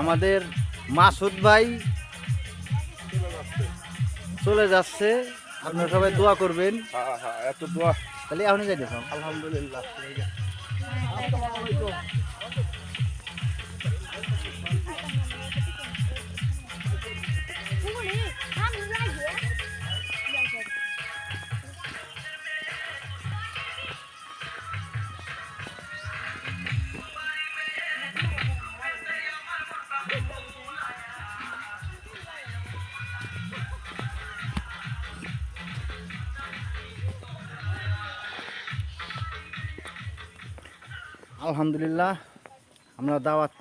আমাদের মাসুদ ভাই চলে যাচ্ছে। আপনারা সবাই দোয়া করবেন। এত দোয়া তাহলে এখন যাই দেখো আলহামদুলিল্লাহ। আলহামদুলিল্লাহ, আমরা দাওয়াত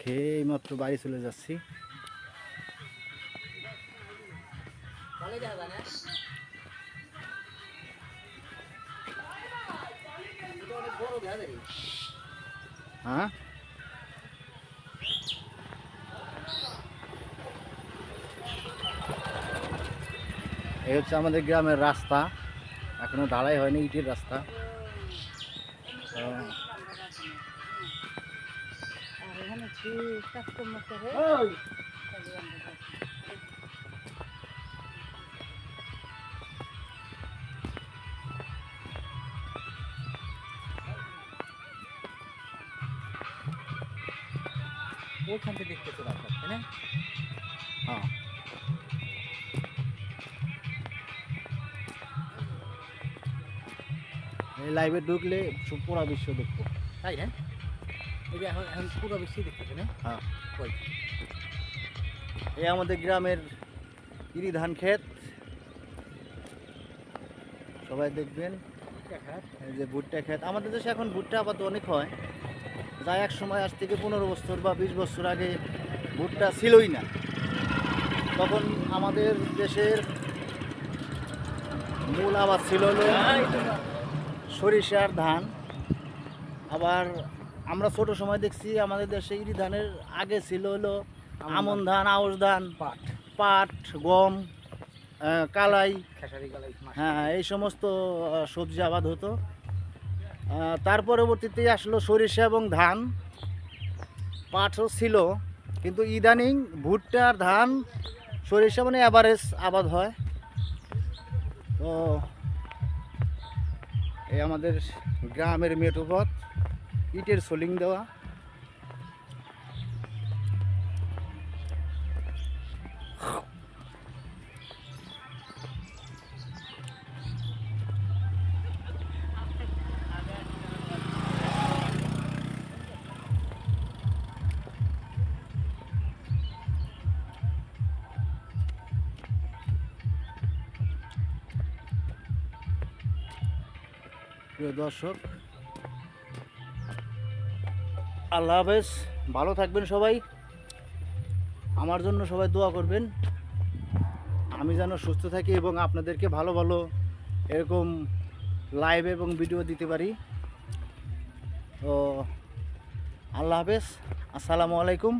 খেয়ে মাত্র বাড়ি চলে যাচ্ছি। হ্যাঁ? এই হচ্ছে আমাদের গ্রামের রাস্তা, এখনও ঢালাই হয়নি ইটের রাস্তা। তো ওইখান থেকে দেখতে তো রাস্তা তাই না হ্যাঁ এই লাইভে ঢুকলে পুরা বিশ্ব দেখব। তাই না? এই যে এখন এখন পুরো বেশি দেখতেছে না? হ্যাঁ। কই? এই আমাদের গ্রামের ইরি ধান ক্ষেত। সবাই দেখবেন। এই যে ভুট্টা ক্ষেত। আমাদের দেশে এখন ভুট্টা আপাতত অনেক হয়। যা এক সময় আজ থেকে পনেরো বছর বা বিশ বছর আগে ভুট্টা ছিলই না। তখন আমাদের দেশের মূল আবাদ ছিল সরিষার ধান। আবার আমরা ছোট সময় দেখছি আমাদের দেশে ইরি ধানের আগে ছিল হলো আমন ধান। আউশ ধান পাট। পাট গম কালাই। গালাই হ্যাঁ এই সমস্ত সবজি আবাদ হতো। তার পরবর্তীতে আসলো সরিষা এবং ধান। পাটও ছিল কিন্তু ইদানিং ভুট্টা আর ধান সরিষা মানে অ্যাভারেজ আবাদ হয়। তো এই আমাদের গ্রামের মেটোপথ ইটের সোলিং দেওয়া। প্রিয় দর্শক, আল্লাহ হাফেজ, ভালো থাকবেন সবাই। আমার জন্য সবাই দোয়া করবেন। আমি যেন সুস্থ থাকি এবং আপনাদেরকে ভালো ভালো এরকম লাইভ এবং ভিডিও দিতে পারি। তো আল্লাহ হাফেজ, আসসালামু আলাইকুম।